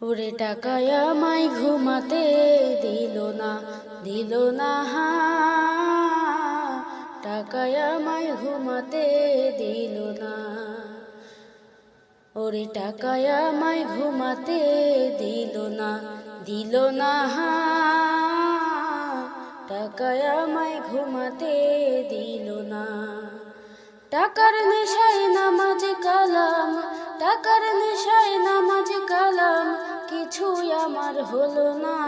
ওরে টাকায় আমায় ঘুমাতে দিল না দিল না হা। টাকায় আমায় ঘুমাতে দিল না। ওরে টাকায় আমায় ঘুমাতে দিল না দিল না হা। টাকায় আমায় ঘুমাতে দিল না। টাকার নেশায় নামাজ কালাম টাকার নেশায় কিছুই আমার হলো না।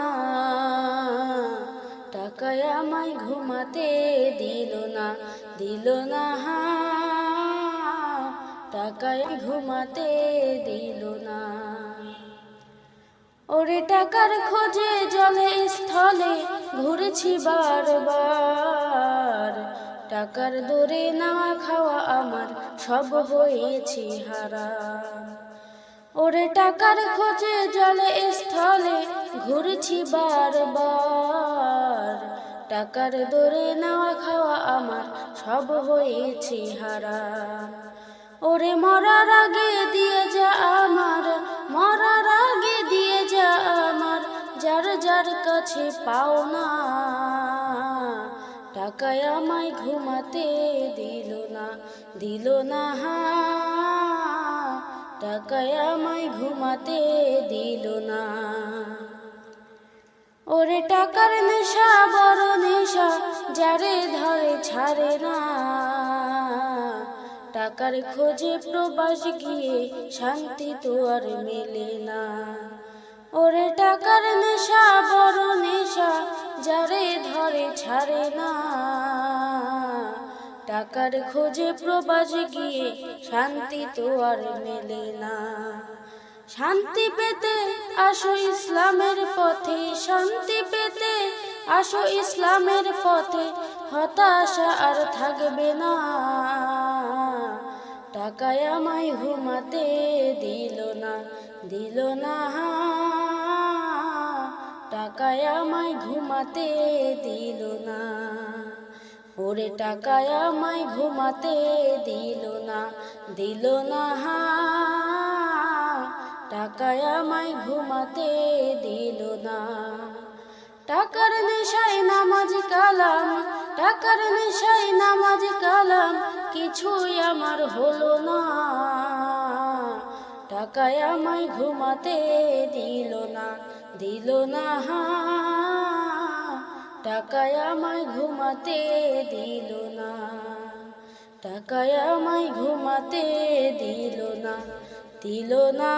টাকায় আমায় ঘুমাতে দিল না দিল না টাকায় ঘুমাতে দিল না। ওরে টাকার খোঁজে জলে, স্থলে ঘুরেছি বারবার। টাকার দূরে নাওয়া খাওয়া আমার সব হয়েছি হারা। ওরে টাকার খোঁজে জলে স্থলে ঘুরেছি বারবার। টাকার দূরে নাওয়া খাওয়া আমার সব হয়েছি হারা। ওরে মরার আগে দিয়ে যা আমার, মরার আগে দিয়ে যা আমার, যার যার কাছে পাও না। টাকায় আমায় ঘুমাতে দিল না দিল না হা টাকায় ঘুমাতে দিল না। ওরে টাকার নেশা, বড় নেশা, যারে ধরে ছাড়ে না। টাকার খোঁজে প্রবাস গিয়ে শান্তি তো আর মেলে না। ওরে টাকার নেশা, বড় নেশা, যারে ধরে ছাড়ে না। টাকার খোঁজে প্রবাস গিয়ে শান্তি তো আর মেলে না। শান্তি পেতে আসো ইসলামের পথে, শান্তি পেতে আসো ইসলামের পথে, হতাশা আর থাকবে না। টাকায় আমায় ঘুমাতে দিল না দিল না। টাকায় আমায় ঘুমাতে দিল না। ওরে টাকায় আমায় ঘুমাতে দিল না দিল না টাকায় আমায় ঘুমাতে দিল না। টাকার নেশায় নামাজ কালাম, টাকার নেশায় নামাজ কালাম, কিছুই আমার হলো না। টাকায় আমায় ঘুমাতে দিল না দিল না টাকায় আমায় ঘুমাতে দিল না। টাকায় আমায় ঘুমাতে দিল না দিল না।